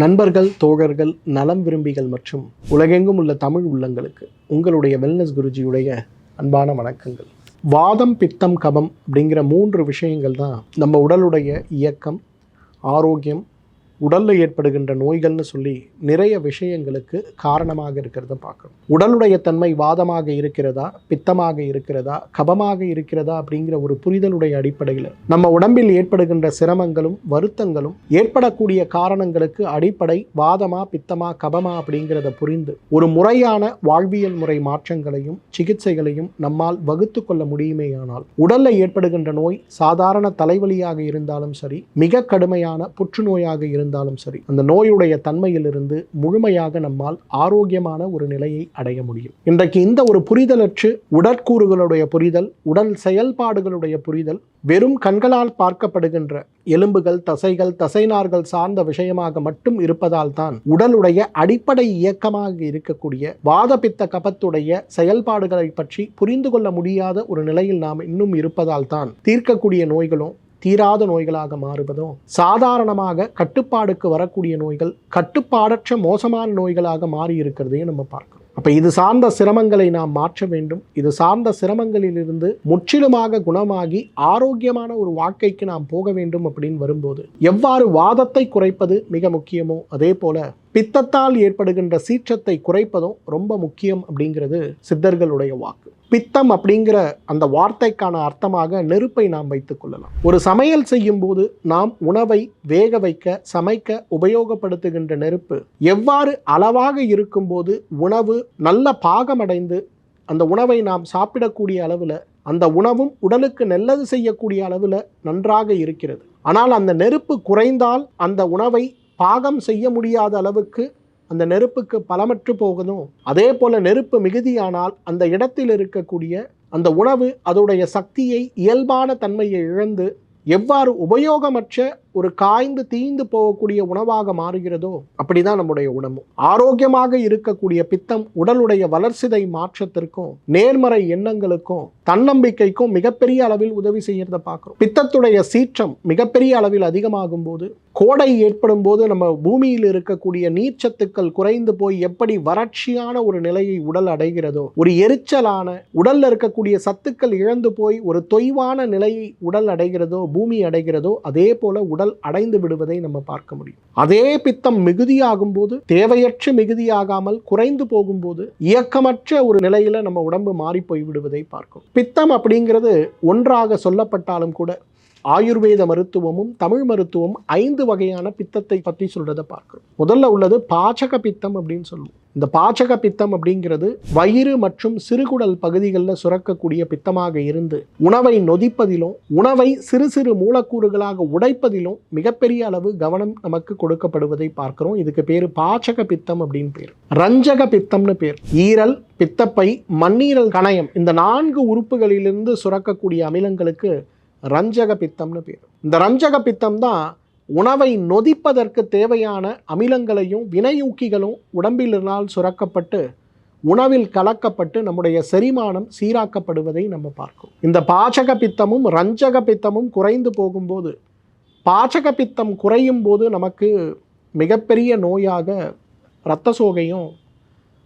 நண்பர்கள் தோழர்கள் நலம் விரும்பிகள் மற்றும் உலகெங்கும் உள்ள தமிழ் உள்ளங்களுக்கு உங்களுடைய வெல்னஸ் குருஜியுடைய அன்பான வணக்கங்கள். வாதம் பித்தம் கபம் அப்படிங்கிற மூன்று விஷயங்கள் தான் நம்ம உடலுடைய இயக்கம் ஆரோக்கியம் உடலில் ஏற்படுகின்ற நோய்கள்னு சொல்லி நிறைய விஷயங்களுக்கு காரணமாக இருக்கிறத பார்க்கணும். உடலுடைய தன்மை வாதமாக இருக்கிறதா பித்தமாக இருக்கிறதா கபமாக இருக்கிறதா அப்படிங்கிற ஒரு புரிதலுடைய அடிப்படையில் நம்ம உடம்பில் ஏற்படுகின்ற சிரமங்களும் வருத்தங்களும் ஏற்படக்கூடிய காரணங்களுக்கு அடிப்படை வாதமா பித்தமா கபமா அப்படிங்கிறத புரிந்து ஒரு முறையான வாழ்வியல் முறை மாற்றங்களையும் சிகிச்சைகளையும் நம்மால் வகுத்து கொள்ள முடியுமேயானால் உடலில் ஏற்படுகின்ற நோய் சாதாரண தலைவலியாக இருந்தாலும் சரி மிக கடுமையான புற்றுநோயாக இருந்தாலும் சரி அந்த நோயுடைய தன்மையிலிருந்து முழுமையாக நம்மால் ஆரோக்கியமான ஒரு நிலையை அடைய முடியும். இன்றைக்கு இந்த ஒரு புரிதலற்று உடற்கூறுகளுடைய புரிதல் உடல் செயல்பாடுகளுடைய புரிதல் வெறும் கண்களால் பார்க்கப்படுகின்ற எலும்புகள் தசைகள் தசைநார்கள் சார்ந்த விஷயமாக மட்டும் இருப்பதால் தான் உடலுடைய அடிப்படை இயக்கமாக இருக்கக்கூடிய வாதபித்த கபத்துடைய செயல்பாடுகளை பற்றி புரிந்து கொள்ள முடியாத ஒரு நிலையில் நாம் இன்னும் இருப்பதால் தான் தீர்க்கக்கூடிய நோய்களும் தீராத நோய்களாக மாறுவதும் சாதாரணமாக கட்டுப்பாடுக்கு வரக்கூடிய நோய்கள் கட்டுப்பாடற்ற மோசமான நோய்களாக மாறி இருக்கிறதையும் நம்ம பார்க்கிறோம். அப்போ இது சார்ந்த சிரமங்களை நாம் மாற்ற வேண்டும். இது சார்ந்த சிரமங்களிலிருந்து முற்றிலுமாக குணமாகி ஆரோக்கியமான ஒரு வாழ்க்கைக்கு நாம் போக வேண்டும் அப்படின்னு வரும்போது எவ்வாறு வாதத்தை குறைப்பது மிக முக்கியமோ அதே போல பித்தத்தால் ஏற்படுகின்ற சீற்றத்தை குறைப்பதும் ரொம்ப முக்கியம் அப்படிங்கிறது சித்தர்களுடைய வாக்கு. பித்தம் அப்படிங்கிற அந்த வார்த்தைக்கான அர்த்தமாக நெருப்பை நாம் வைத்துக் கொள்ளலாம். ஒரு சமையல் செய்யும் போது நாம் உணவை வேக வைக்க சமைக்க உபயோகப்படுத்துகின்ற நெருப்பு எவ்வாறு அளவாக இருக்கும்போது உணவு நல்ல பாகமடைந்து அந்த உணவை நாம் சாப்பிடக்கூடிய அளவில் அந்த உணவும் உடலுக்கு நல்லது செய்யக்கூடிய அளவில் நன்றாக இருக்கிறது. ஆனால் அந்த நெருப்பு குறைந்தால் அந்த உணவை பாகம் செய்ய முடியாத அளவுக்கு அந்த நெருப்புக்கு பலமற்று போகணும். அதே போல நெருப்பு மிகுதியானால் அந்த இடத்தில் இருக்கக்கூடிய அந்த உணவு அதோடைய சக்தியை இயல்பான தன்மையை இழந்து எவ்வாறு உபயோகமற்ற ஒரு காய்ந்து தீந்து போகக்கூடிய உணவாக மாறுகிறதோ அப்படிதான் நம்முடைய உடம்பு. ஆரோக்கியமாக இருக்கக்கூடிய பித்தம் உடலுடைய வளர்ச்சிதை மாற்றத்திற்கும் நேர்மறை எண்ணங்களுக்கும் தன்னம்பிக்கைக்கும் மிகப்பெரிய அளவில் உதவி செய்யறத பார்க்குறோம். பித்தத்துடைய சீற்றம் மிகப்பெரிய அளவில் அதிகமாகும் போது கோடை ஏற்படும் போது நம்ம பூமியில் இருக்கக்கூடிய நீர்ச்சத்துக்கள் குறைந்து போய் எப்படி வறட்சியான ஒரு நிலையை உடல் அடைகிறதோ ஒரு எரிச்சலான உடல்ல இருக்கக்கூடிய சத்துக்கள் இழந்து போய் ஒரு தொய்வான நிலையை உடல் அடைகிறதோ பூமி அடைகிறதோ அதே போல உடல் அடைந்து விடுவதை நம்ம பார்க்க முடியும். அதே பித்தம் மிகுதியாகும் போது தேவையற்ற மிகுதியாகாமல் குறைந்து போகும்போது இயக்கமற்ற ஒரு நிலையில நம்ம உடம்பு மாறி போய் விடுவதை பார்க்கும். பித்தம் அப்படிங்கிறது ஒன்றாக சொல்லப்பட்டாலும் கூட ஆயுர்வேத மருத்துவமும் தமிழ் மருத்துவம் ஐந்து வகையான பித்தத்தை பற்றி சொல்றதை பார்க்கிறோம். முதல்ல உள்ளது பாச்சக பித்தம் அப்படின்னு சொல்லுவோம். இந்த பாச்சக பித்தம் அப்படிங்கிறது வயிறு மற்றும் சிறுகுடல் பகுதிகளில் சுரக்கக்கூடிய பித்தமாக இருந்து உணவை நொதிப்பதிலும் உணவை சிறு சிறு மூலக்கூறுகளாக உடைப்பதிலும் மிகப்பெரிய அளவு கவனம் நமக்கு கொடுக்கப்படுவதை பார்க்கிறோம். இதுக்கு பேர் பாச்சக பித்தம் அப்படின்னு பேர். ரஞ்சக பித்தம்னு பேர். ஈரல் பித்தப்பை மண்ணீரல் கணையம் இந்த நான்கு உறுப்புகளிலிருந்து சுரக்கக்கூடிய அமிலங்களுக்கு ரஞ்சக பித்தம்னு பேர். இந்த ரஞ்சக பித்தம் தான் உணவை நொதிப்பதற்கு தேவையான அமிலங்களையும் வினையூக்கிகளும் உடம்பிலிருந்தால் சுரக்கப்பட்டு உணவில் கலக்கப்பட்டு நம்முடைய செரிமானம் சீராக்கப்படுவதை நம்ம பார்க்கும் இந்த பாச்சக பித்தமும் ரஞ்சக பித்தமும் குறைந்து போகும்போது பாச்சக பித்தம் குறையும் போது நமக்கு மிகப்பெரிய நோயாக இரத்த சோகையும்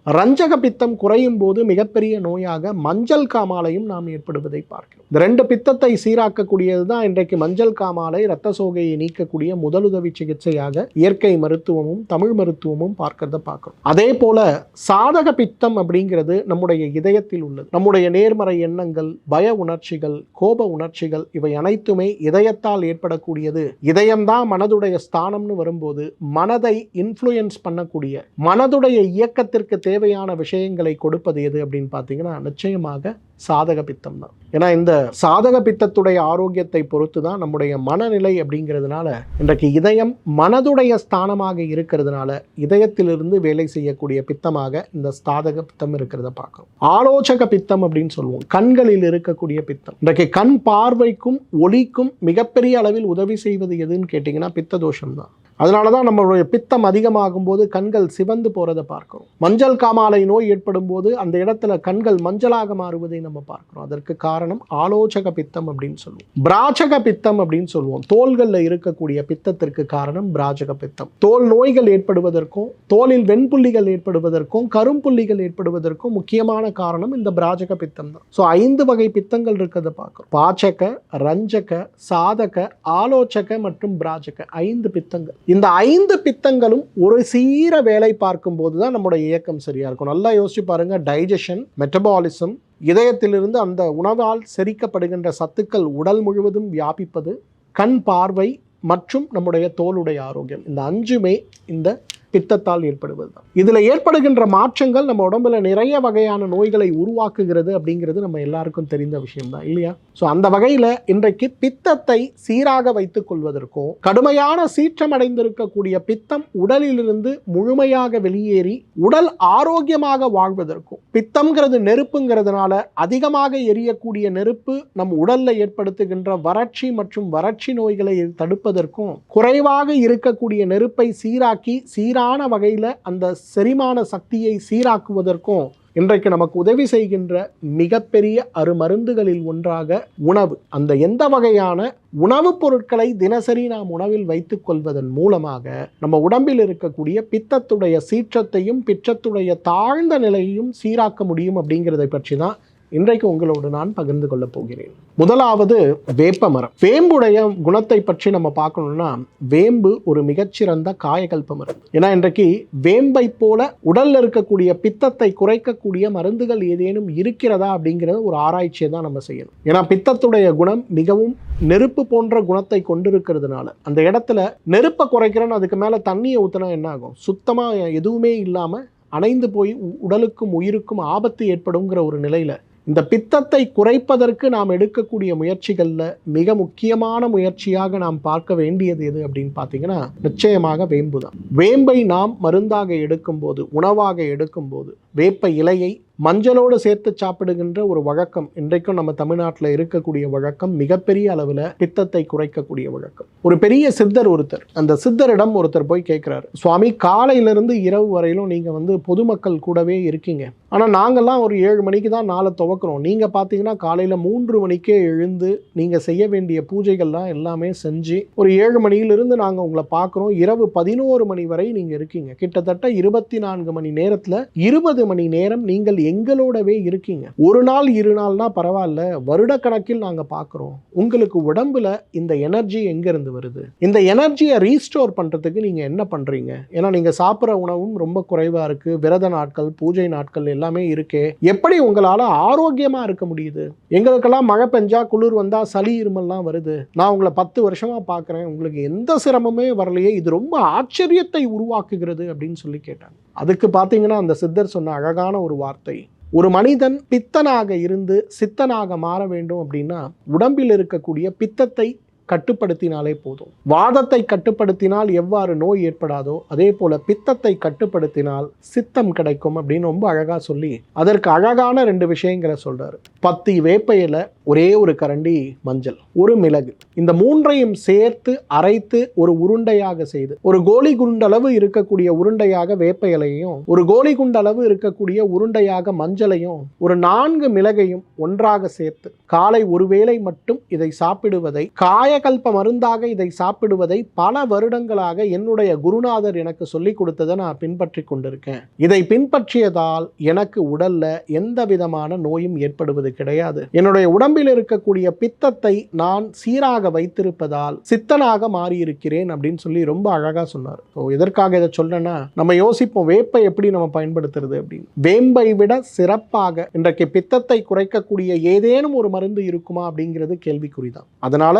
ரஞ்சக பித்தம் குறையும் போது மிகப்பெரிய நோயாக மஞ்சள் காமாலையும் நாம் ஏற்படுவதை பார்க்கிறோம். இந்த ரெண்டு பித்தத்தை சீராக்கக்கூடியது தான் இன்றைக்கு மஞ்சள் காமாலை இரத்த சோகையை நீக்கக்கூடிய முதலுதவி சிகிச்சையாக இயற்கை மருத்துவமும் தமிழ் மருத்துவமும் பார்க்கறத பார்க்கிறோம். அதே போல சாதக பித்தம் அப்படிங்கிறது நம்முடைய இதயத்தில் உள்ளது. நம்முடைய நேர்மறை எண்ணங்கள் பய உணர்ச்சிகள் கோப உணர்ச்சிகள் இவை அனைத்துமே இதயத்தால் ஏற்படக்கூடியது. இதயம்தான் மனதுடைய ஸ்தானம்னு வரும்போது மனதை இன்ஃப்ளூயன்ஸ் பண்ணக்கூடிய மனதுடைய இயக்கத்திற்கு தேவையான விஷயங்களை கொடுப்பது எது அப்படின்னு பார்த்தீங்கன்னா நிச்சயமாக சாதக பித்தம் தான். ஏன்னா இந்த சாதக பித்தத்துடைய ஆரோக்கியத்தை பொறுத்து தான் நம்முடைய மனநிலை அப்படிங்கிறதுனால இன்றைக்கு இதயம் மனதுடைய ஸ்தானமாக இருக்கிறதுனால இதயத்திலிருந்து வேலை செய்யக்கூடிய பித்தமாக இந்த சாதக பித்தம் இருக்கிறத பார்க்கிறோம். ஆலோசக பித்தம் அப்படின்னு சொல்லுவோம். கண்களில் இருக்கக்கூடிய பித்தம். இன்றைக்கு கண் பார்வைக்கும் ஒளிக்கும் மிகப்பெரிய அளவில் உதவி செய்வது எதுன்னு கேட்டிங்கன்னா பித்த தோஷம் தான் அதனால தான் நம்மளுடைய பித்தம் அதிகமாகும் போது கண்கள் சிவந்து போகிறத பார்க்கிறோம். மஞ்சள் காமாலை நோய் ஏற்படும் போது அந்த இடத்துல கண்கள் மஞ்சளாக மாறுவதை நம்ம பார்க்கிறோம். அதற்கு காரணம் ஆலோசக பித்தம் அப்படின்னு சொல்லுவோம். பிராஜக பித்தம் அப்படின்னு சொல்லுவோம். தோள்களில் இருக்கக்கூடிய பித்தத்திற்கு காரணம் பிராஜக பித்தம். தோல் நோய்கள் ஏற்படுவதற்கும் தோலில் வெண்புள்ளிகள் ஏற்படுவதற்கும் கரும்புள்ளிகள் ஏற்படுவதற்கும் முக்கியமான காரணம் இந்த பிராஜக பித்தம் தான். ஸோ ஐந்து வகை பித்தங்கள் இருக்கிறத பார்க்குறோம். பாச்சக ரஞ்சக சாதக ஆலோசக மற்றும் பிராஜக ஐந்து பித்தங்கள். இந்த ஐந்து பித்தங்களும் ஒரு சீர வேலை பார்க்கும்போது தான் நம்முடைய இயக்கம் சரியாக இருக்கும். நல்லா யோசிச்சு பாருங்கள் டைஜஷன் மெட்டபாலிசம் இதயத்திலிருந்து அந்த உணவால் செரிக்கப்படுகின்ற சத்துக்கள் உடல் முழுவதும் வியாபிப்பது கண் பார்வை மற்றும் நம்முடைய தோலுடைய ஆரோக்கியம். இந்த அஞ்சுமே இந்த பித்தத்தால் ஏற்படுவது தான் இதில் ஏற்படுகின்ற மாற்றங்கள் நம்ம உடம்புல நிறைய வகையான நோய்களை உருவாக்குகிறது அப்படிங்கிறது நம்ம எல்லாருக்கும் தெரிந்த விஷயம் தான் இல்லையா? ஸோ அந்த வகையில் இன்றைக்கு பித்தத்தை சீராக வைத்துக் கொள்வதற்கும் கடுமையான சீற்றம் அடைந்திருக்கக்கூடிய பித்தம் உடலிலிருந்து முழுமையாக வெளியேறி உடல் ஆரோக்கியமாக வாழ்வதற்கும் பித்தம்ங்கிறது நெருப்புங்கிறதுனால அதிகமாக எரியக்கூடிய நெருப்பு நம் உடல்ல ஏற்படுத்துகின்ற வறட்சி மற்றும் வறட்சி நோய்களை தடுப்பதற்கும் குறைவாக இருக்கக்கூடிய நெருப்பை சீராக்கி சீரான வகையில் அந்த செரிமான சக்தியை சீராக்குவதற்கும் இன்றைக்கு நமக்கு உதவி செய்கின்ற மிகப்பெரிய அருமருந்துகளில் ஒன்றாக உணவு. அந்த எந்த வகையான உணவுப் பொருட்களை தினசரி நாம் உணவில் வைத்துக் கொள்வதன் மூலமாக நம்ம உடம்பில் இருக்கக்கூடிய பித்தத்துடைய சீற்றத்தையும் பிற்றத்துடைய தாழ்ந்த நிலையையும் சீராக்க முடியும் அப்படிங்கிறதை பற்றி தான் இன்றைக்கு உங்களோடு நான் பகிர்ந்து கொள்ளப் போகிறேன். முதலாவது வேப்ப மரம். வேம்புடைய குணத்தை பற்றி நம்ம பார்க்கணும்னா வேம்பு ஒரு மிகச்சிறந்த காயகல்ப மரம். ஏன்னா இன்றைக்கு வேம்பை போல உடல்ல இருக்கக்கூடிய பித்தத்தை குறைக்கக்கூடிய மருந்துகள் ஏதேனும் இருக்கிறதா அப்படிங்கிறது ஒரு ஆராய்ச்சியை தான் நம்ம செய்யணும். ஏன்னா பித்தத்துடைய குணம் மிகவும் நெருப்பு போன்ற குணத்தை கொண்டிருக்கிறதுனால அந்த இடத்துல நெருப்பை குறைக்கிறேன்னு அதுக்கு மேலே தண்ணியை ஊற்றினா என்ன ஆகும்? சுத்தமாக எதுவுமே இல்லாமல் அணைந்து போய் உ- உடலுக்கும் உயிருக்கும் ஆபத்து ஏற்படுங்கிற ஒரு நிலையில் இந்த பித்தத்தை குறைப்பதற்கு நாம் எடுக்கக்கூடிய முயற்சிகளில் மிக முக்கியமான முயற்சியாக நாம் பார்க்க வேண்டியது எது அப்படின்னு பார்த்தீங்கன்னா நிச்சயமாக வேம்பு தான் வேம்பை நாம் மருந்தாக எடுக்கும்போது உணவாக எடுக்கும்போது வேப்ப இலையை மஞ்சளோடு சேர்த்து சாப்பிடுகின்ற ஒரு வழக்கம் இன்றைக்கும் நம்ம தமிழ்நாட்டில் இருக்கக்கூடிய வழக்கம் மிகப்பெரிய அளவில் பித்தத்தை குறைக்கக்கூடிய வழக்கம். ஒரு பெரிய சித்தர் ஒருத்தர் அந்த சித்தரிடம் ஒருத்தர் போய் கேட்குறாரு சுவாமி காலையிலிருந்து இரவு வரையிலும் நீங்கள் வந்து பொதுமக்கள் கூடவே இருக்கீங்க. ஆனால் நாங்கள்லாம் ஒரு ஏழு மணிக்கு தான் நாளை துவக்கிறோம். நீங்கள் பார்த்தீங்கன்னா காலையில் மூன்று மணிக்கே எழுந்து நீங்கள் செய்ய வேண்டிய பூஜைகள்லாம் எல்லாமே செஞ்சு ஒரு ஏழு மணியிலிருந்து நாங்கள் உங்களை பார்க்குறோம். இரவு பதினோரு மணி வரை நீங்கள் இருக்கீங்க. கிட்டத்தட்ட இருபத்தி நான்கு மணி நேரத்தில் இருபது மணி நேரம் நீங்கள் எங்களோடவே இருக்கீங்க. ஒரு நாள் இரு நாள்னா பரவாயில்ல. வருடக்கணக்கில் நாங்கள் பார்க்குறோம் உங்களுக்கு உடம்புல இந்த எனர்ஜி எங்கேருந்து வருது? இந்த எனர்ஜியை ரீஸ்டோர் பண்ணுறதுக்கு நீங்கள் என்ன பண்ணுறீங்க ஏன்னா நீங்கள் சாப்பிட்ற உணவும் ரொம்ப குறைவாக இருக்குது விரத நாட்கள் பூஜை நாட்கள் எல்லாமே இருக்கே. எப்படி உங்களால் ஆரோக்கியமாக இருக்க முடியுது? எங்களுக்கெல்லாம் மழை பெஞ்சா குளிர் வந்தால் சளி இருமல்லாம் வருது. நான் உங்களை பத்து வருஷமாக பார்க்குறேன் உங்களுக்கு எந்த சிரமமே வரலையே. இது ரொம்ப ஆச்சரியத்தை உருவாக்குகிறது அப்படின்னு சொல்லி கேட்டாங்க. அதுக்கு பார்த்தீங்கன்னா அந்த சித்தர் சொன்ன அழகான ஒரு வார்த்தை. ஒரு மனிதன் பித்தனாக இருந்து சித்தனாக மாற வேண்டும் அப்படின்னா உடம்பில் இருக்கக்கூடிய பித்தத்தை கட்டுப்படுத்தினாலே போதும். வாதத்தை கட்டுப்படுத்தினால் எவ்வாறு நோய் ஏற்படாதோ அதே போல பித்தத்தை கட்டுப்படுத்தினால் சித்தம் கிடைக்கும் அப்படின்னு ரொம்ப அழகா சொல்லி அதற்கு அழகான ரெண்டு விஷயங்களை சொல்றாரு. பத்து வேப்பையில ஒரே ஒரு கரண்டி மஞ்சள் ஒரு மிளகு. இந்த மூன்றையும் சேர்த்து அரைத்து ஒரு உருண்டையாக செய்து ஒரு கோலி குண்டளவு இருக்கக்கூடிய உருண்டையாக வேப்ப இலையையும் ஒரு கோலி குண்டளவு இருக்கக்கூடிய உருண்டையாக மஞ்சளையும் ஒரு நான்கு மிளகையும் ஒன்றாக சேர்த்து காலை ஒருவேளை மட்டும் இதை சாப்பிடுவதை காய காயகல்ப மருந்தாக இதை சாப்பிடுவதை பல வருடங்களாக என்னுடைய குருநாதர் எனக்கு சொல்லிக் கொடுத்ததை நான் பின்பற்றி கொண்டிருக்கேன். இதை பின்பற்றியதால் எனக்கு உடல்ல எந்த விதமான நோயும் ஏற்படுவது கிடையாது. என்னுடைய உடம்பில் இருக்கக்கூடிய பித்தத்தை நான் சீராக வைத்திருப்பதால் சித்தனாக மாறியிருக்கிறேன் அப்படின்னு சொல்லி ரொம்ப அழகா சொன்னார். ஸோ எதற்காக இதை சொல்றேன்னா நம்ம யோசிப்போம் வேப்பை எப்படி நம்ம பயன்படுத்துறது அப்படின்னு. வேம்பை விட சிறப்பாக இன்றைக்கு பித்தத்தை குறைக்கக்கூடிய ஏதேனும் ஒரு மருந்து இருக்குமா அப்படிங்கிறது கேள்விக்குறிதான். அதனால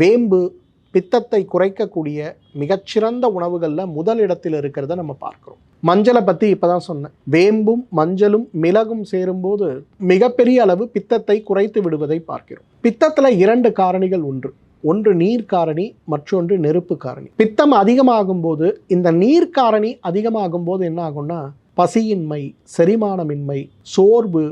வேம்பு பித்தத்தை குறைக்கக்கூடிய மிகச்சிறந்த உணவுகளில் முதல் இடத்தில் இருக்கிறத நம்ம பார்க்கிறோம். மஞ்சளை பற்றி இப்போ தான் சொன்னேன். வேம்பும் மஞ்சளும் மிளகும் சேரும்போது மிகப்பெரிய அளவு பித்தத்தை குறைத்து விடுவதை பார்க்கிறோம். பித்தத்தில் இரண்டு காரணிகள் ஒன்று. ஒன்று நீர் காரணி மற்றொன்று நெருப்பு காரணி. பித்தம் அதிகமாகும் போது இந்த நீர் காரணி அதிகமாகும் போது என்ன ஆகும்னா பசியின்மை செரிமானமின்மை சோர்வு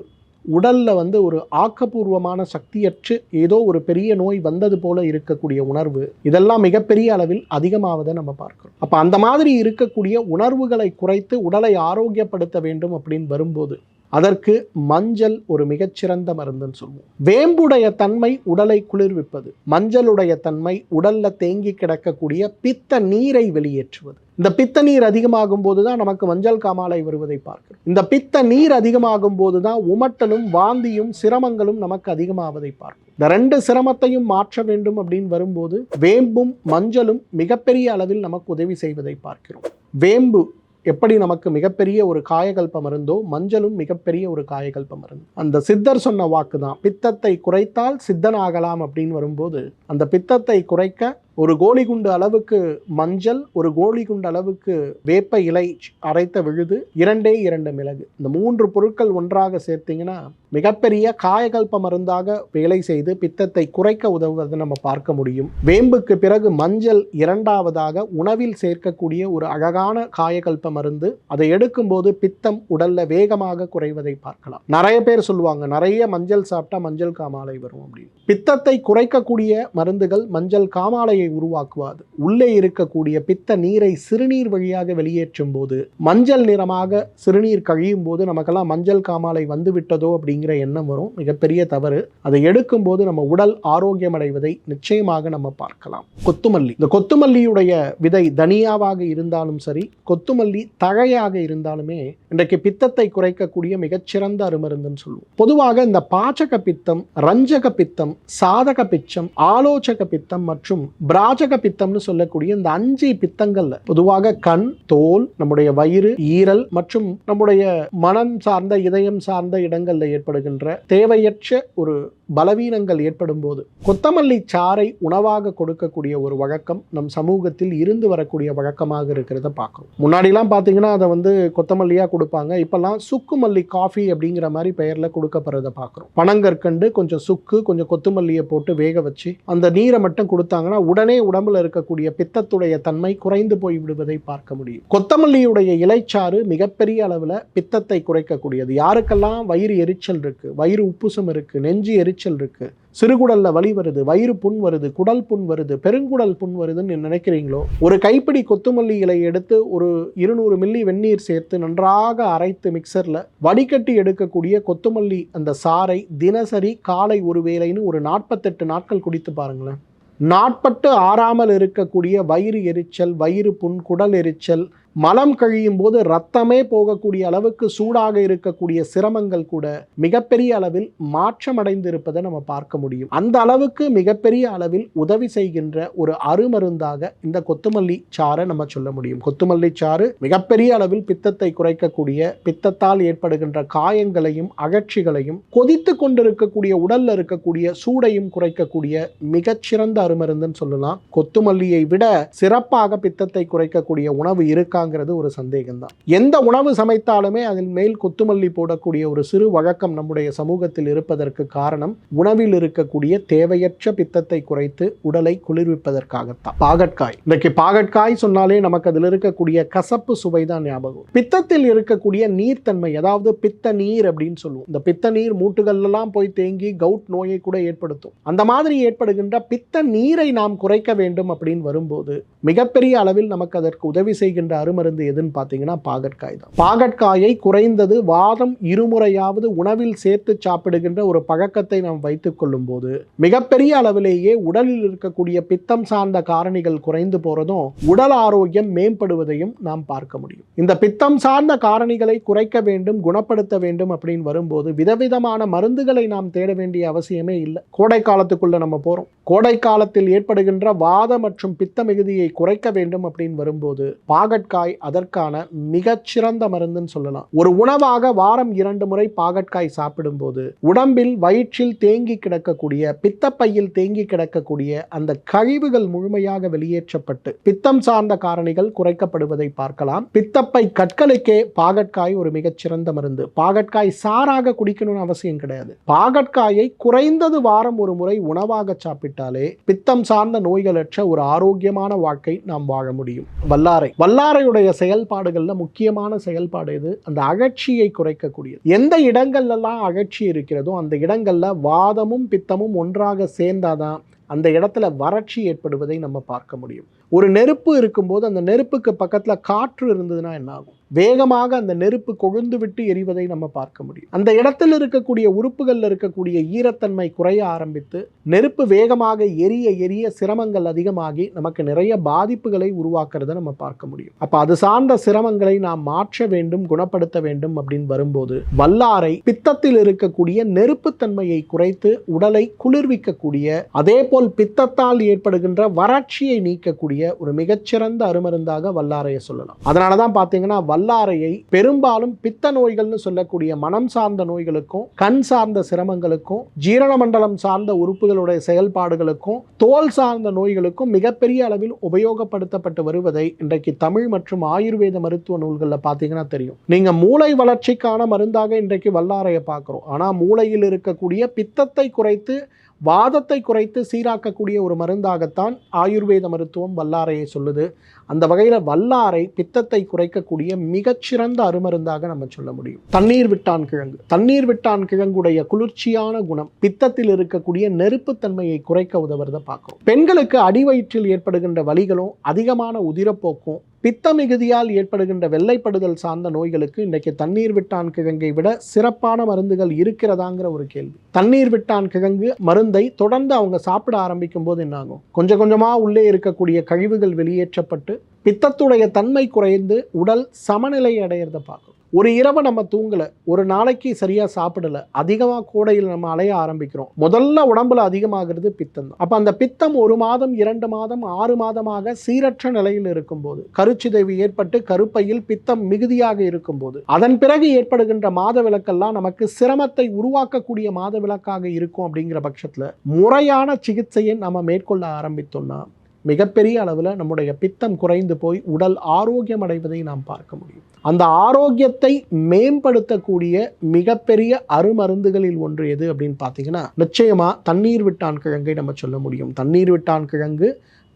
உடலில் வந்து ஒரு ஆக்கப்பூர்வமான சக்தியற்று ஏதோ ஒரு பெரிய நோய் வந்தது போல இருக்கக்கூடிய உணர்வு இதெல்லாம் மிகப்பெரிய அளவில் அதிகமாவதை நம்ம பார்க்கிறோம். அப்போ அந்த மாதிரி இருக்கக்கூடிய உணர்வுகளை குறைத்து உடலை ஆரோக்கியப்படுத்த வேண்டும் அப்படின்னு வரும்போது அதற்கு மஞ்சள் ஒரு மிகச்சிறந்த மருந்துன்னு சொல்லுவோம். வேம்புடைய தன்மை உடலை குளிர்விப்பது மஞ்சளுடைய தன்மை உடல்ல தேங்கி கிடக்கக்கூடிய பித்த நீரை வெளியேற்றுவது. இந்த பித்த நீர் அதிகமாகும் போது தான் நமக்கு மஞ்சள் காமாலை வருவதை பார்க்கிறோம். இந்த பித்த நீர் அதிகமாகும் போது தான் உமட்டலும் வாந்தியும் சிரமங்களும் நமக்கு அதிகமாவதை பார்க்கும் இந்த ரெண்டு சிரமத்தையும் மாற்ற வேண்டும் அப்படின்னு வரும்போது வேம்பும் மஞ்சளும் மிகப்பெரிய அளவில் நமக்கு உதவி செய்வதை பார்க்கிறோம். வேம்பு எப்படி நமக்கு மிகப்பெரிய ஒரு காயகல்ப மருந்தோ மஞ்சளும் மிகப்பெரிய ஒரு காயகல்ப மருந்து. அந்த சித்தர் சொன்ன வாக்கு தான் பித்தத்தை குறைத்தால் சித்தனாகலாம் அப்படின்னு வரும்போது அந்த பித்தத்தை குறைக்க ஒரு கோலிகுண்டு அளவுக்கு மஞ்சள் ஒரு கோலிகுண்டு அளவுக்கு வேப்ப இலை அரைத்த விழுது இரண்டே இரண்டு மிளகு. இந்த மூன்று பொருட்கள் ஒன்றாக சேர்த்தீங்கன்னா மிகப்பெரிய காயகல்ப மருந்தாக வேலை செய்து பித்தத்தை குறைக்க உதவுவதை நம்ம பார்க்க முடியும். வேம்புக்கு பிறகு மஞ்சள் இரண்டாவதாக உணவில் சேர்க்கக்கூடிய ஒரு அழகான காயகல்ப மருந்து. அதை எடுக்கும்போது பித்தம் உடல்ல வேகமாக குறைவதை பார்க்கலாம். நிறைய பேர் சொல்லுவாங்க நிறைய மஞ்சள் சாப்பிட்டா மஞ்சள் காமாலை வரும் அப்படின்னு. பித்தத்தை குறைக்கக்கூடிய மருந்துகள் மஞ்சள் காமாலையை உருவாக்குவாது. உள்ளே இருக்கக்கூடிய பித்த நீரை சிறுநீர் வழியாக வெளியேற்றும் போது மஞ்சள் நிறமாக சிறுநீர் கழியும் போது நமக்கெல்லாம் மஞ்சள் காமாலை வந்து விட்டதோ அப்படிங்கிற எண்ணம் வரும். மிகப்பெரிய தவறு. அதை எடுக்கும் போது நம்ம உடல் ஆரோக்கியம் அடைவதை நிச்சயமாக நம்ம பார்க்கலாம். கொத்துமல்லி. இந்த கொத்துமல்லியுடைய விதை தனியாவாக இருந்தாலும் சரி கொத்துமல்லி தழையாக இருந்தாலுமே இன்றைக்கு பித்தத்தை குறைக்கக்கூடிய மிகச்சிறந்த அருமருந்துன்னு சொல்லுவோம். பொதுவாக இந்த பாச்சக பித்தம் ரஞ்சக பித்தம் சாதக பிச்சம் ஆலோசக பித்தம் மற்றும் பிராஜக பித்தம்னு சொல்லக்கூடிய இந்த அஞ்சு பித்தங்கள்ல பொதுவாக கண் தோல் நம்முடைய வயிறு ஈரல் மற்றும் நம்முடைய மனம் சார்ந்த இதயம் சார்ந்த இடங்கள்ல ஏற்படுகின்ற தேவையற்ற ஒரு பலவீனங்கள் ஏற்படும் போது கொத்தமல்லி சாறை உணவாக கொடுக்கக்கூடிய ஒரு வழக்கம் நம் சமூகத்தில் இருந்து வரக்கூடிய வழக்கமாக இருக்கிறத பார்க்குறோம். முன்னாடிலாம் பார்த்தீங்கன்னா அதை வந்து கொத்தமல்லியாக கொடுப்பாங்க. இப்போல்லாம் சுக்கு மல்லி காஃபி அப்படிங்கிற மாதிரி பெயரில் கொடுக்கப்படுறத பார்க்குறோம். பனங்கற்கண்டு கொஞ்சம் சுக்கு கொஞ்சம் கொத்தமல்லியை போட்டு வேக வச்சு அந்த நீரை மட்டும் கொடுத்தாங்கன்னா உடனே உடம்புல இருக்கக்கூடிய பித்தத்துடைய தன்மை குறைந்து போய் விடுவதை பார்க்க முடியும். கொத்தமல்லியுடைய இலைச்சாறு மிகப்பெரிய அளவில் பித்தத்தை குறைக்கக்கூடியது. யாருக்கெல்லாம் வயிறு எரிச்சல் இருக்குது வயிறு உப்புசம் இருக்குது நெஞ்சு எரிச்சல் இருக்கு. சிறுகுடல்ல வலி வருது வயிறு புண் வருது குடல் புண் வருது பெருங்குடல் புண் வருதுன்னு நினைக்கிறீங்களோ ஒரு கைப்பிடி கொத்துமல்லி இலை எடுத்து ஒரு இருநூறு மில்லி வெந்நீர் சேர்த்து நன்றாக அரைத்து மிக்சரில் வடிகட்டி எடுக்கக்கூடிய கொத்துமல்லி அந்த சாறை தினசரி காலை ஒரு வேளைன்னு ஒரு நாற்பத்தெட்டு நாட்கள் குடித்து பாருங்களேன். நாட்பட்டு ஆறாமல் இருக்கக்கூடிய வயிறு எரிச்சல் வயிறு புண் குடல் எரிச்சல் மலம் கழியும் போது ரத்தமே போகக்கூடிய அளவுக்கு சூடாக இருக்கக்கூடிய சிரமங்கள் கூட மிகப்பெரிய அளவில் மாற்றமடைந்து இருப்பதை நம்ம பார்க்க முடியும். அந்த அளவுக்கு மிகப்பெரிய அளவில் உதவி செய்கின்ற ஒரு அருமருந்தாக இந்த கொத்துமல்லி சாறை நம்ம சொல்ல முடியும். கொத்துமல்லி சாறு மிகப்பெரிய அளவில் பித்தத்தை குறைக்கக்கூடிய பித்தத்தால் ஏற்படுகின்ற காயங்களையும் அகற்சிகளையும் கொதித்து கொண்டிருக்கக்கூடிய உடல்ல இருக்கக்கூடிய சூடையும் குறைக்கக்கூடிய மிகச்சிறந்த அருமருந்துன்னு சொல்லலாம். கொத்துமல்லியை விட சிறப்பாக பித்தத்தை குறைக்கக்கூடிய உணவு இருக்காங்கிறது ஒரு சந்தேகம்தான். எந்த உணவு சமைத்தாலுமே அதில் மேல் கொத்துமல்லி போடக்கூடிய ஒரு சிறு வழக்கம் நம்முடைய சமூகத்தில் இருப்பதற்கு காரணம் உணவில் இருக்கக்கூடிய தேவையற்ற பித்தத்தை குறைத்து உடலை குளிர்விப்பதற்காகத்தான். பாகற்காய். இன்றைக்கு பாகற்காய் சொன்னாலே நமக்கு அதில் இருக்கக்கூடிய கசப்பு சுவை தான் ஞாபகம் பித்தத்தில் இருக்கக்கூடிய நீர்த்தன்மை அதாவது பித்த நீர் அப்படின்னு சொல்லுவோம். இந்த பித்த நீர் மூட்டுகள்லாம் போய் தேங்கி கவுட் நோயை கூட ஏற்படுத்தும். அந்த மாதிரி ஏற்படுகின்ற பித்த நீரை நாம் குறைக்க வேண்டும் அப்படின்னு வரும்போது மிகப்பெரிய அளவில் நமக்கு அதற்கு உதவி செய்கின்ற அருமருந்து எதுன்னு பார்த்தீங்கன்னா பாகற்காய் தான். பாகற்காயை குறைந்தது வாதம் இருமுறையாவது உணவில் சேர்த்து சாப்பிடுகின்ற ஒரு பழக்கத்தை நாம் வைத்துக் கொள்ளும் போது மிகப்பெரிய அளவிலேயே உடலில் இருக்கக்கூடிய பித்தம் சார்ந்த காரணிகள் குறைந்து போறதும் உடல் ஆரோக்கியம் மேம்படுவதையும் நாம் பார்க்க முடியும். இந்த பித்தம் சார்ந்த காரணிகளை குறைக்க வேண்டும் குணப்படுத்த வேண்டும் அப்படின்னு வரும்போது விதவிதமான மருந்துகளை நாம் தேட வேண்டிய அவசியமே இல்லை. கோடை காலத்துக்குள்ள நம்ம போறோம். கோடை காலத்தில் ஏற்படுகின்ற வாத மற்றும் பித்த மிகுதியை குறைக்க வேண்டும் அப்படின்னு வரும்போது பாகற்காய் அதற்கான மிகச்சிறந்த மருந்துன்னு சொல்லலாம். ஒரு உணவாக வாரம் இரண்டு முறை பாகற்காய் சாப்பிடும்போது உடம்பில் வயிற்றில் தேங்கி கிடக்கக்கூடிய பித்தப்பையில் தேங்கி கிடக்கக்கூடிய அந்த கழிவுகள் முழுமையாக வெளியேற்றப்பட்டு பித்தம் சார்ந்த காரணிகள் குறைக்கப்படுவதை பார்க்கலாம். பித்தப்பை கற்களுக்கே பாகற்காய் ஒரு மிகச்சிறந்த மருந்து. பாகற்காய் சாராக குடிக்கணும்னு அவசியம் கிடையாது. பாகற்காயை குறைந்தது வாரம் ஒரு முறை உணவாக சாப்பிட்டாலே பித்தம் சார்ந்த நோய்களற்ற ஒரு ஆரோக்கியமான வாழ்க்கை நாம் வாழ முடியும். வல்லாரை. வல்லாரை மூளையுடைய செயல்பாடுகளில் முக்கியமான செயல்பாடு இது அந்த அகழ்ச்சியை குறைக்கக்கூடியது. எந்த இடங்கள்லாம் அகழ்ச்சி இருக்கிறதோ அந்த இடங்களில் வாதமும் பித்தமும் ஒன்றாக சேர்ந்தாதான் அந்த இடத்துல வறட்சி ஏற்படுவதை நம்ம பார்க்க முடியும். ஒரு நெருப்பு இருக்கும்போது அந்த நெருப்புக்கு பக்கத்தில் காற்று இருந்ததுன்னா என்ன ஆகும் வேகமாக அந்த நெருப்பு கொழுந்து விட்டு எரிவதை நம்ம பார்க்க முடியும். அந்த இடத்தில் இருக்கக்கூடிய உறுப்புகளில் இருக்கக்கூடிய ஈரத்தன்மை குறைய ஆரம்பித்து நெருப்பு வேகமாக எரிய எரிய சிரமங்கள் அதிகமாகி நமக்கு நிறைய பாதிப்புகளை உருவாக்குறதை நம்ம பார்க்க முடியும். அப்போ அது சார்ந்த சிரமங்களை நாம் மாற்ற வேண்டும் குணப்படுத்த வேண்டும் அப்படின்னு வரும்போது வல்லாரை பித்தத்தில் இருக்கக்கூடிய நெருப்புத்தன்மையை குறைத்து உடலை குளிர்விக்கக்கூடிய அதே போல் பித்தத்தால் ஏற்படுகின்ற வறட்சியை நீக்கக்கூடிய ஒரு மிகச்சிறந்த அருமருந்தாக வல்லாரையை சொல்லலாம். அதனால தான் பார்த்தீங்கன்னா வல்லாரையை பெரும்பாலும் பித்த நோய்கள்னு சொல்லக்கூடிய மனம் சார்ந்த நோய்களுக்கும் கண் சார்ந்த சிரமங்களுக்கும் ஜீரண மண்டலம் சார்ந்த உறுப்புகளுடைய செயல்பாடுகளுக்கும் தோல் சார்ந்த நோய்களுக்கும் மிகப்பெரிய அளவில் உபயோகப்படுத்தப்பட்டு வருவதை இன்றைக்கு தமிழ் மற்றும் ஆயுர்வேத மருத்துவ நூல்களில் பார்த்தீங்கன்னா தெரியும். நீங்க மூளை வளர்ச்சிக்கான மருந்தாக இன்றைக்கு வல்லாரையை பார்க்குறோம். ஆனால் மூளையில் இருக்கக்கூடிய பித்தத்தை குறைத்து வாதத்தை குறைத்து சீராக்கக்கூடிய ஒரு மருந்தாகத்தான் ஆயுர்வேத மருத்துவம் வல்லாரையை சொல்லுது. அந்த வகையில் வல்லாரை பித்தத்தை குறைக்கக்கூடிய மிகச்சிறந்த அருமருந்தாக நம்ம சொல்ல முடியும். தண்ணீர் விட்டான் கிழங்கு. தண்ணீர் விட்டான் கிழங்குடைய குளிர்ச்சியான குணம் பித்தத்தில் இருக்கக்கூடிய நெருப்புத்தன்மையை குறைக்க உதவுறதை பார்க்கும் பெண்களுக்கு அடிவயிற்றில் ஏற்படுகின்ற வலிகளும் அதிகமான உதிரப்போக்கும் பித்த மிகுதியால் ஏற்படுகின்ற வெள்ளைப்படுதல் சார்ந்த நோய்களுக்கு இன்றைக்கு தண்ணீர் விட்டான் கிழங்கை விட சிறப்பான மருந்துகள் இருக்கிறதாங்கிற ஒரு கேள்வி. தண்ணீர் விட்டான் கிழங்கு மருந்தை தொடர்ந்து அவங்க சாப்பிட ஆரம்பிக்கும் போது என்னாகும் கொஞ்சம் கொஞ்சமாக உள்ளே இருக்கக்கூடிய கழிவுகள் வெளியேற்றப்பட்டு பித்தத்துடைய தன்மை குறைந்து உடல் சமநிலை அடையிறத பார்க்கும். ஒரு இரவு நம்ம தூங்கலை ஒரு நாளைக்கு சரியாக சாப்பிடல அதிகமாக கோடையில் நம்ம அலைய ஆரம்பிக்கிறோம். முதல்ல உடம்புல அதிகமாகிறது பித்தம் தான். அந்த பித்தம் ஒரு மாதம் இரண்டு மாதம் ஆறு மாதமாக சீரற்ற நிலையில் இருக்கும்போது கருச்சிதைவு ஏற்பட்டு கருப்பையில் பித்தம் மிகுதியாக இருக்கும்போது அதன் பிறகு ஏற்படுகின்ற மாத விளக்கெல்லாம் நமக்கு சிரமத்தை உருவாக்கக்கூடிய மாத விளக்காக இருக்கும் அப்படிங்கிற பட்சத்தில் முறையான சிகிச்சையை நம்ம மேற்கொள்ள ஆரம்பித்தோம்னா மிகப்பெரிய அளவில் நம்முடைய பித்தம் குறைந்து போய் உடல் ஆரோக்கியம் அடைவதை நாம் பார்க்க முடியும். அந்த ஆரோக்கியத்தை மேம்படுத்தக்கூடிய மிகப்பெரிய அருமருந்துகளில் ஒன்று எது அப்படின்னு பார்த்தீங்கன்னா நிச்சயமா தண்ணீர் விட்டான் கிழங்கை நம்ம சொல்ல முடியும். தண்ணீர் விட்டான் கிழங்கு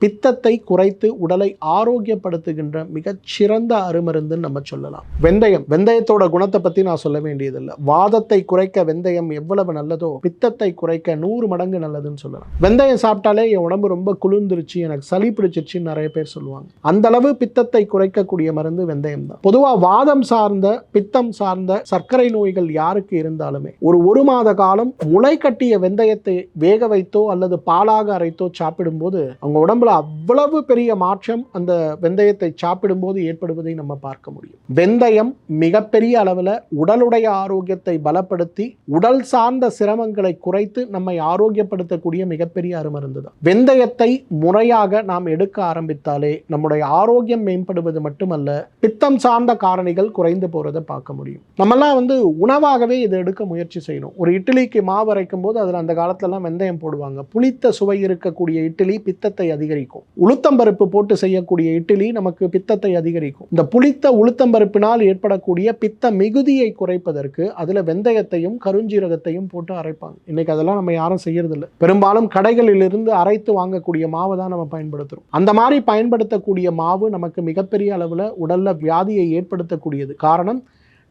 பித்தத்தை குறைத்து உடலை ஆரோக்கியப்படுத்துகின்ற மிகச்சிறந்த அருமருந்துன்னு நம்ம சொல்லலாம். வெந்தயம் வெந்தயத்தோட குணத்தை பற்றி நான் சொல்ல வேண்டியதில்லை. வாதத்தை குறைக்க வெந்தயம் எவ்வளவு நல்லதோ பித்தத்தை குறைக்க நூறு மடங்கு நல்லதுன்னு சொல்லலாம். வெந்தயம் சாப்பிட்டாலே என் உடம்பு ரொம்ப குளிர்ந்துருச்சு எனக்கு சளி பிடிச்சிருச்சுன்னு நிறைய பேர் சொல்லுவாங்க. அந்த அளவு பித்தத்தை குறைக்கக்கூடிய மருந்து வெந்தயம் தான். பொதுவாக வாதம் சார்ந்த பித்தம் சார்ந்த சர்க்கரை நோய்கள் யாருக்கு இருந்தாலுமே ஒரு ஒரு மாத காலம் முளை கட்டிய வெந்தயத்தை வேக வைத்தோ அல்லது பாலாக அரைத்தோ சாப்பிடும்போது அவங்க உடம்புல அவ்வளவு பெரிய மாற்றம் அந்த வெந்தயத்தை சாப்பிடும்போது ஏற்படுவதை நம்ம பார்க்க முடியும். வெந்தயம் மிகப்பெரிய அளவில் உடலுடைய ஆரோக்கியத்தை பலப்படுத்தி உடல் சார்ந்த சிரமங்களை குறைத்து நம்மை ஆரோக்கியப்படுத்தக்கூடிய மிகப்பெரிய அருமருந்து தான் வெந்தயத்தை முறையாக நாம் எடுக்க ஆரம்பித்தாலே நம்முடைய ஆரோக்கியம் மேம்படுவது மட்டுமல்ல பித்தம் சார்ந்த காரணிகள் குறைந்து போறதை பார்க்க முடியும். நம்மெல்லாம் வந்து உணவாகவே இதை எடுக்க முயற்சி செய்யணும். ஒரு இட்லிக்கு மாவு அரைக்கும் போது அதில் அந்த காலத்துலலாம் வெந்தயம் போடுவாங்க. புளித்த சுவை இருக்கக்கூடிய இட்லி பித்தத்தை அதிகரிக்கும். உளுத்தம்பருப்பு போட்டு செய்யக்கூடிய இட்லி நமக்கு பித்தத்தை அதிகரிக்கும். இந்த புளித்த உளுத்தம்பருப்பினால் ஏற்படக்கூடிய பித்த மிகுதியை குறைப்பதற்கு அதில் வெந்தயத்தையும் கருஞ்சீரகத்தையும் போட்டு அரைப்பாங்க. இன்னைக்கு அதெல்லாம் நம்ம யாரும் செய்யறதில்ல. பெரும்பாலும் கடைகளில் இருந்து அரைத்து வாங்கக்கூடிய மாவை தான் நம்ம பயன்படுத்துறோம். அந்த மாதிரி பயன்படுத்தக்கூடிய மாவு நமக்கு மிகப்பெரிய அளவில் உடல்ல வியாதியை ஏற்படுத்தக்கூடியது. காரணம்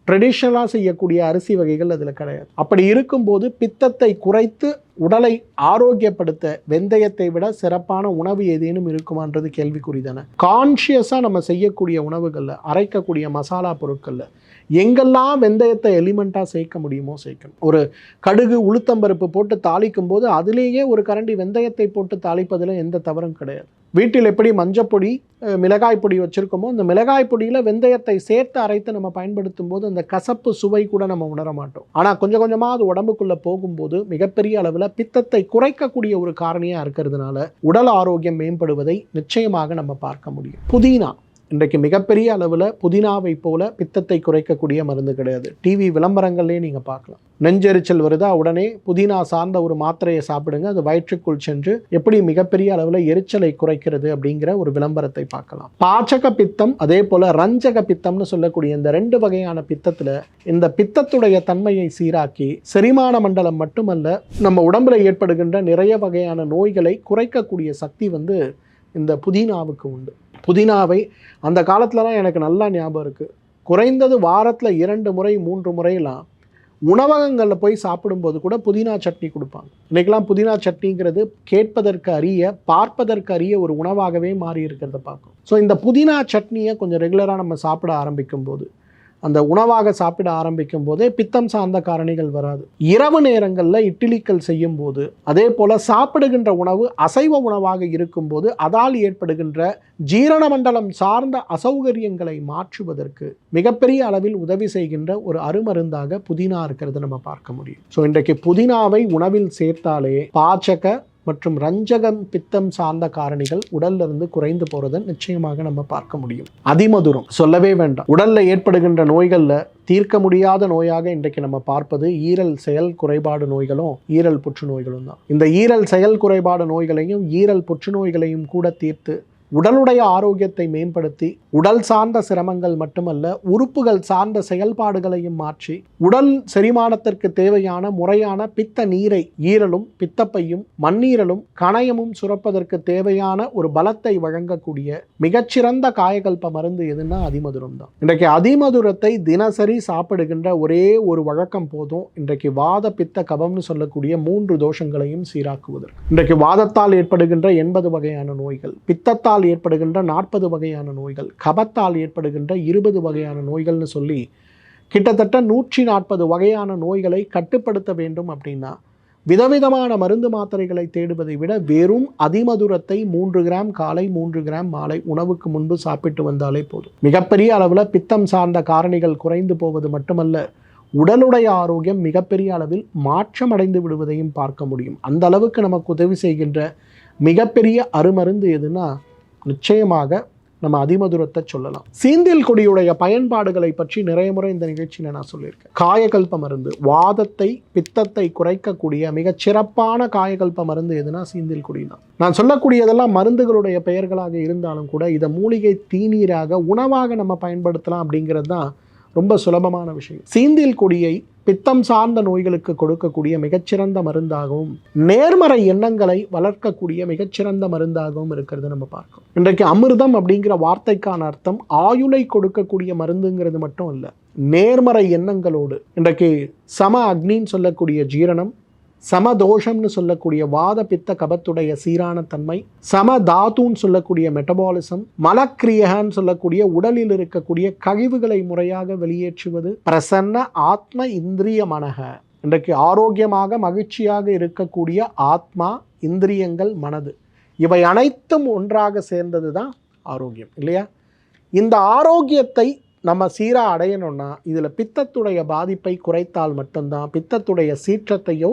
ட்ரெடிஷ்னலாக செய்யக்கூடிய அரிசி வகைகள் அதில் கிடையாது. அப்படி இருக்கும்போது பித்தத்தை குறைத்து உடலை ஆரோக்கியப்படுத்த வெந்தயத்தை விட சிறப்பான உணவு ஏதேனும் இருக்குமான்றது கேள்விக்குறிதானே கான்ஷியஸாக நம்ம செய்யக்கூடிய உணவுகளில் அரைக்கக்கூடிய மசாலா பொருட்களில் எங்கெல்லாம் வெந்தயத்தை எலிமெண்ட்டாக சேர்க்க முடியுமோ சேர்க்கணும். ஒரு கடுகு உளுத்தம்பருப்பு போட்டு தாளிக்கும் போது அதிலேயே ஒரு கரண்டி வெந்தயத்தை போட்டு தாளிப்பதில் எந்த தவறும் கிடையாது. வீட்டில் எப்படி மஞ்சப்பொடி மிளகாய் பொடி வச்சுருக்கோமோ அந்த மிளகாய் பொடியில் வெந்தயத்தை சேர்த்து அரைத்து நம்ம பயன்படுத்தும் போது அந்த கசப்பு சுவை கூட நம்ம உணர மாட்டோம். ஆனால் கொஞ்சம் கொஞ்சமாக அது உடம்புக்குள்ளே போகும்போது மிகப்பெரிய அளவில் பித்தத்தை குறைக்கக்கூடிய ஒரு காரணியாக இருக்கிறதுனால உடல் ஆரோக்கியம் மேம்படுவதை நிச்சயமாக நம்ம பார்க்க முடியும். புதினா. இன்றைக்கு மிகப்பெரிய அளவில் புதினாவை போல பித்தத்தை குறைக்கக்கூடிய மருந்து கிடையாது. டிவி விளம்பரங்கள்லேயே நீங்கள் பார்க்கலாம். நெஞ்செரிச்சல் வருதா? உடனே புதினா சார்ந்த ஒரு மாத்திரையை சாப்பிடுங்க. அது வயிற்றுக்குள் சென்று எப்படி மிகப்பெரிய அளவில் எரிச்சலை குறைக்கிறது அப்படிங்கிற ஒரு விளம்பரத்தை பார்க்கலாம். பாச்சக பித்தம் அதே போல் ரஞ்சக பித்தம்னு சொல்லக்கூடிய இந்த ரெண்டு வகையான பித்தத்தில் இந்த பித்தத்துடைய தன்மையை சீராக்கி செரிமான மண்டலம் மட்டுமல்ல நம்ம உடம்புல ஏற்படுகின்ற நிறைய வகையான நோய்களை குறைக்கக்கூடிய சக்தி வந்து இந்த புதினாவுக்கு உண்டு. புதினாவை அந்த காலத்துலலாம் எனக்கு நல்லா ஞாபகம் இருக்குது குறைந்தது வாரத்தில் இரண்டு முறை மூன்று முறையெல்லாம் உணவகங்களில் போய் சாப்பிடும்போது கூட புதினா சட்னி கொடுப்பாங்க. இன்றைக்கெலாம் புதினா சட்னிங்கிறது கேட்பதற்கு அரிய பார்ப்பதற்கு அரிய ஒரு உணவாகவே மாறி இருக்கிறத பார்க்கும் ஸோ இந்த புதினா சட்னியை கொஞ்சம் ரெகுலராக நம்ம சாப்பிட ஆரம்பிக்கும் போது அந்த உணவாக சாப்பிட ஆரம்பிக்கும் போதே பித்தம் சார்ந்த காரணிகள் வராது. இரவு நேரங்களில் இட்லிகள் செய்யும் போது அதே போல் சாப்பிடுகின்ற உணவு அசைவ உணவாக இருக்கும்போது அதால் ஏற்படுகின்ற ஜீரண மண்டலம் சார்ந்த அசௌகரியங்களை மாற்றுவதற்கு மிகப்பெரிய அளவில் உதவி செய்கின்ற ஒரு அருமருந்தாக புதினா இருக்கிறது நம்ம பார்க்க முடியும். ஸோ இன்றைக்கு புதினாவை உணவில் சேர்த்தாலே பாச்சக மற்றும் ரஞ்சகம் பித்தம் சார்ந்த காரணிகள் உடல்ல இருந்து குறைந்து போறதை நிச்சயமாக நம்ம பார்க்க முடியும். அதிமதுரம் சொல்லவே வேண்டாம். உடல்ல ஏற்படுகின்ற நோய்கள்ல தீர்க்க முடியாத நோயாக இன்றைக்கு நம்ம பார்ப்பது ஈரல் செயல் குறைபாடு நோய்களும் ஈரல் புற்றுநோய்களும் தான். இந்த ஈரல் செயல் குறைபாடு நோய்களையும் ஈரல் புற்றுநோய்களையும் கூட தீர்த்து உடலுடைய ஆரோக்கியத்தை மேம்படுத்தி உடல் சார்ந்த சிரமங்கள் மட்டுமல்ல உறுப்புகள் சார்ந்த செயல்பாடுகளையும் மாற்றி உடல் செரிமானத்திற்கு தேவையான முறையான பித்த நீரை ஈரலும் பித்தப்பையும் மண்ணீரலும் கணையமும் சுரப்பதற்கு தேவையான ஒரு பலத்தை வழங்கக்கூடிய மிகச்சிறந்த காயகல்ப மருந்து எதுன்னா அதிமதுரம் தான். இன்றைக்கு அதிமதுரத்தை தினசரி சாப்பிடுகின்ற ஒரே ஒரு வழக்கம் போதும். இன்றைக்கு வாத பித்த கபம்னு சொல்லக்கூடிய மூன்று தோஷங்களையும் சீராக்குவதற்கு. இன்றைக்கு வாதத்தால் ஏற்படுகின்ற எண்பது வகையான நோய்கள். பித்தத்தால் கபத்தால் ஏற்படுகின்ற நாற்பது வகையான நோய்கள். கபத்தால் ஏற்படுகின்ற இருபது வகையான நோய்கள்னு சொல்லி கிட்டத்தட்ட நூற்றி நாற்பது வகையான நோய்களை கட்டுப்படுத்த வேண்டும் அப்படின்னா விதவிதமான மருந்து மாத்திரைகளை தேடுவதை விட வெறும் அதிமதுரத்தை மூன்று கிராம் காலை மூன்று கிராம் மாலை உணவுக்கு முன்பு சாப்பிட்டு வந்தாலே போதும். மிகப்பெரிய அளவில் பித்தம் சார்ந்த காரணிகள் குறைந்து போவது மட்டுமல்ல உடலுடைய ஆரோக்கியம் மிகப்பெரிய அளவில் மாற்றமடைந்து விடுவதையும் பார்க்க முடியும். அந்த அளவுக்கு நமக்கு உதவி செய்கின்ற மிகப்பெரிய அருமருந்து எதுனா நிச்சயமாக நம்ம அதிமதுரத்தை சொல்லலாம். சீந்தில் கொடியுடைய பயன்பாடுகளை பற்றி நிறைய முறை இந்த நிகழ்ச்சியில் நான் சொல்லியிருக்கேன். காயகல்ப மருந்து வாதத்தை பித்தத்தை குறைக்கக்கூடிய மிகச் சிறப்பான காயகல்ப மருந்து எதுனா சீந்தில் கொடி தான் நான் சொல்லக்கூடியதெல்லாம் மருந்துகளுடைய பெயர்களாக இருந்தாலும் கூட இதை மூலிகை தீநீராக உணவாக நம்ம பயன்படுத்தலாம் அப்படிங்கிறது தான் ரொம்ப சுலபமான விஷயம். சீந்தில் கொடியை பித்தம் சார்ந்த நோய்களுக்கு கொடுக்கக்கூடிய மிகச்சிறந்த மருந்தாகவும் நேர்மறை எண்ணங்களை வளர்க்கக்கூடிய மிகச்சிறந்த மருந்தாகவும் இருக்கிறது நம்ம பார்க்கணும். இன்றைக்கு அமிர்தம் அப்படிங்கிற வார்த்தைக்கான அர்த்தம் ஆயுளை கொடுக்கக்கூடிய மருந்துங்கிறது மட்டும் இல்லை நேர்மறை எண்ணங்களோடு. இன்றைக்கு சம அக்னின்னு சொல்லக்கூடிய ஜீரணம் சமதோஷம்னு சொல்லக்கூடிய வாத பித்த கபத்துடைய சீரான தன்மை சம தாத்துன்னு சொல்லக்கூடிய மெட்டபாலிசம் மலக்கிரியகான்னு சொல்லக்கூடிய உடலில் இருக்கக்கூடிய கழிவுகளை முறையாக வெளியேற்றுவது பிரசன்ன ஆத்ம இந்திரிய மனக இன்றைக்கு ஆரோக்கியமாக மகிழ்ச்சியாக இருக்கக்கூடிய ஆத்மா இந்திரியங்கள் மனது. இவை அனைத்தும் ஒன்றாக சேர்ந்தது தான் ஆரோக்கியம் இல்லையா? இந்த ஆரோக்கியத்தை நம்ம சீராக அடையணும்னா இதில் பித்தத்துடைய பாதிப்பை குறைத்தால் மட்டும்தான் பித்தத்துடைய சீற்றத்தையோ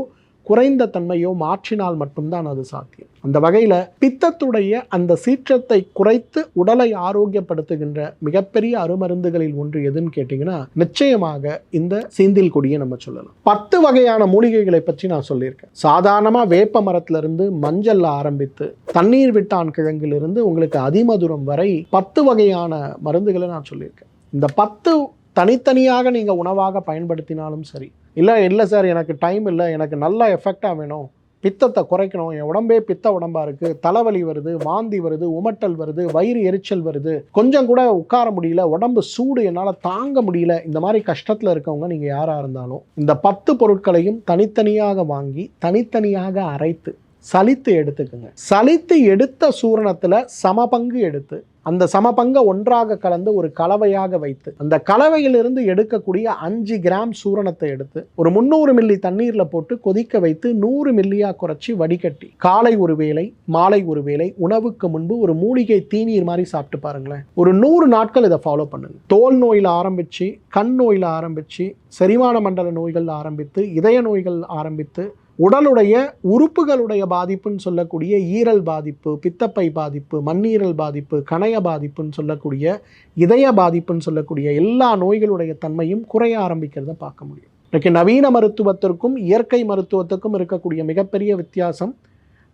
குறைந்த தன்மையோ மாற்றினால் மட்டும்தான் அது சாத்தியம். அந்த வகையில் பித்தத்துடைய அந்த சீற்றத்தை குறைத்து உடலை ஆரோக்கியப்படுத்துகின்ற மிகப்பெரிய அருமருந்துகளில் ஒன்று எதுன்னு கேட்டிங்கன்னா நிச்சயமாக இந்த சீந்தில் கொடியை நம்ம சொல்லலாம். பத்து வகையான மூலிகைகளை பற்றி நான் சொல்லியிருக்கேன். சாதாரணமாக வேப்ப மரத்திலிருந்து மஞ்சள் ஆரம்பித்து தண்ணீர் விட்டான் கிழங்கிலிருந்து உங்களுக்கு அதிமதுரம் வரை பத்து வகையான மருந்துகளை நான் சொல்லியிருக்கேன். இந்த பத்து தனித்தனியாக நீங்கள் உணவாக பயன்படுத்தினாலும் சரி. இல்லை இல்லை சார் எனக்கு டைம் இல்லை எனக்கு நல்ல எஃபெக்டாக வேணும். பித்தத்தை குறைக்கணும். என் உடம்பே பித்த உடம்பாக இருக்குது தலைவலி வருது வாந்தி வருது உமட்டல் வருது வயிறு எரிச்சல் வருது. கொஞ்சம் கூட உட்கார முடியல உடம்பு சூடு என்னால் தாங்க முடியல. இந்த மாதிரி கஷ்டத்தில் இருக்கவங்க நீங்கள் யாராக இருந்தாலும் இந்த பத்து பொருட்களையும் தனித்தனியாக வாங்கி தனித்தனியாக அரைத்து சலித்து எடுத்துக்குங்க. சலித்து எடுத்த சூரணத்தில் சம பங்கு எடுத்து அந்த சமபங்கை ஒன்றாக கலந்து ஒரு கலவையாக வைத்து அந்த கலவையிலிருந்து எடுக்கக்கூடிய அஞ்சு கிராம் சூரணத்தை எடுத்து ஒரு முந்நூறு மில்லி தண்ணீரில் போட்டு கொதிக்க வைத்து நூறு மில்லியாக குறைச்சி வடிகட்டி காலை ஒரு வேளை மாலை ஒரு வேளை உணவுக்கு முன்பு ஒரு மூலிகை தீநீர் மாதிரி சாப்பிட்டு பாருங்களேன். ஒரு நூறு நாட்கள் இதை ஃபாலோ பண்ணுங்க. தோல் நோயில் ஆரம்பித்து கண் நோயில் ஆரம்பித்து செரிமான மண்டல நோய்கள் ஆரம்பித்து இதய நோய்கள் ஆரம்பித்து உடலுடைய உறுப்புகளுடைய பாதிப்புன்னு சொல்லக்கூடிய ஈரல் பாதிப்பு பித்தப்பை பாதிப்பு மண்ணீரல் பாதிப்பு கணைய பாதிப்புன்னு சொல்லக்கூடிய இதய பாதிப்புன்னு சொல்லக்கூடிய எல்லா நோய்களுடைய தன்மையும் குறைய ஆரம்பிக்கிறத பார்க்க முடியும். இன்னைக்கு நவீன மருத்துவத்திற்கும் இயற்கை மருத்துவத்துக்கும் இருக்கக்கூடிய மிகப்பெரிய வித்தியாசம்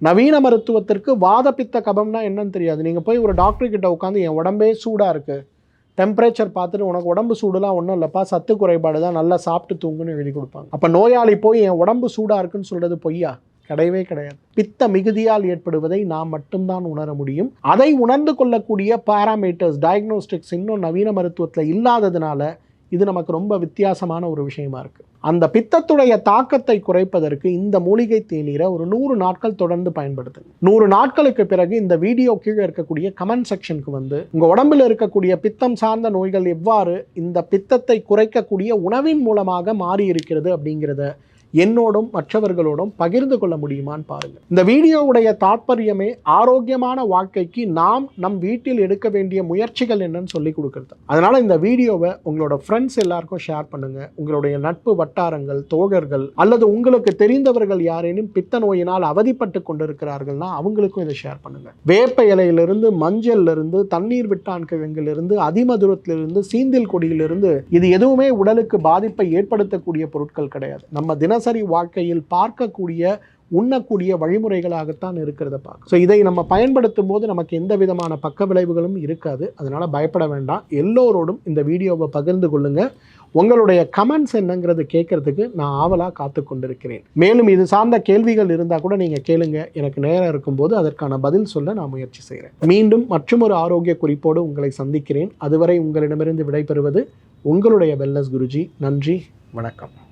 நவீன மருத்துவத்திற்கு வாத பித்த கபம்னா என்னன்னு தெரியாது. நீங்கள் போய் ஒரு டாக்டர் கிட்ட உட்காந்து என் உடம்பே சூடாக இருக்குது டெம்பரேச்சர் பார்த்துட்டு உனக்கு உடம்பு சூடுலாம் ஒன்றும் இல்லைப்பா. சத்து குறைபாடு தான். நல்லா சாப்பிட்டு தூங்குன்னு எழுதி கொடுப்பாங்க. அப்போ நோயாளி போய் என் உடம்பு சூடாக இருக்குன்னு சொல்கிறது பொய்யா? கிடையவே கிடையாது. பித்த மிகுதியால் ஏற்படுவதை நாம் மட்டும்தான் உணர முடியும். அதை உணர்ந்து கொள்ளக்கூடிய பாராமீட்டர்ஸ் டயக்னோஸ்டிக்ஸ் இன்னும் நவீன மருத்துவத்தில் இல்லாததுனால இது நமக்கு ரொம்ப வித்தியாசமான ஒரு விஷயமா இருக்குது அந்த பித்தத்துடைய தாக்கத்தை குறைப்பதற்கு இந்த மூலிகை தேநீரை ஒரு நூறு நாட்கள் தொடர்ந்து பயன்படுத்துங்க நூறு நாட்களுக்கு பிறகு இந்த வீடியோ கீழே இருக்கக்கூடிய கமெண்ட் செக்ஷனுக்கு வந்து உங்கள் உடம்பில் இருக்கக்கூடிய பித்தம் சார்ந்த நோய்கள் எவ்வாறு இந்த பித்தத்தை குறைக்கக்கூடிய உணவின் மூலமாக மாறி இருக்கிறது அப்படிங்கிறத என்னோடும் மற்றவர்களோடும் பகிர்ந்து கொள்ள முடியுமான்னு பாருங்கள் இந்த வீடியோவுடைய தாற்பயமே ஆரோக்கியமான வாழ்க்கைக்கு நாம் நம் வீட்டில் எடுக்க வேண்டிய முயற்சிகள் என்னன்னு சொல்லி கொடுக்குறது. அதனால் இந்த வீடியோவை உங்களோட ஃப்ரெண்ட்ஸ் எல்லாருக்கும் ஷேர் பண்ணுங்கள் உங்களுடைய நட்பு வட்டாரங்கள் தோழர்கள் அல்லது உங்களுக்கு தெரிந்தவர்கள் யாரேனும் பித்த நோயினால் அவதிப்பட்டு கொண்டிருக்கிறார்கள்னா அவங்களுக்கும் இதை ஷேர் பண்ணுங்கள் வேப்ப இலையிலிருந்து மஞ்சள்லேருந்து தண்ணீர் விட்டான் கிழங்கிலிருந்து அதிமதுரத்திலிருந்து சீந்தில் கொடியிலிருந்து இது எதுவுமே உடலுக்கு பாதிப்பை ஏற்படுத்தக்கூடிய பொருட்கள் கிடையாது. நம்ம தினசரி வாழ்க்கையில் பார்க்கக்கூடிய உண்ணக்கூடிய வழிமுறைகளாகத்தான் இருக்கிறத பார்க்க ஸோ இதை நம்ம பயன்படுத்தும் போது நமக்கு எந்த விதமான பக்க விளைவுகளும் இருக்காது. அதனால் பயப்பட வேண்டாம். எல்லோரோடும் இந்த வீடியோவை பகிர்ந்து கொள்ளுங்கள் உங்களுடைய கமெண்ட்ஸ் என்னங்கிறது கேட்கறதுக்கு நான் ஆவலாக காத்து கொண்டிருக்கிறேன். மேலும் இது சார்ந்த கேள்விகள் இருந்தால் கூட நீங்கள் கேளுங்க. எனக்கு நேரம் இருக்கும்போது அதற்கான பதில் சொல்ல நான் முயற்சி செய்கிறேன் மீண்டும் மற்றொரு ஆரோக்கிய குறிப்போடு உங்களை சந்திக்கிறேன். அதுவரை உங்களிடமிருந்து விடைபெறுவது உங்களுடைய வெல்னஸ் குருஜி. நன்றி. வணக்கம்.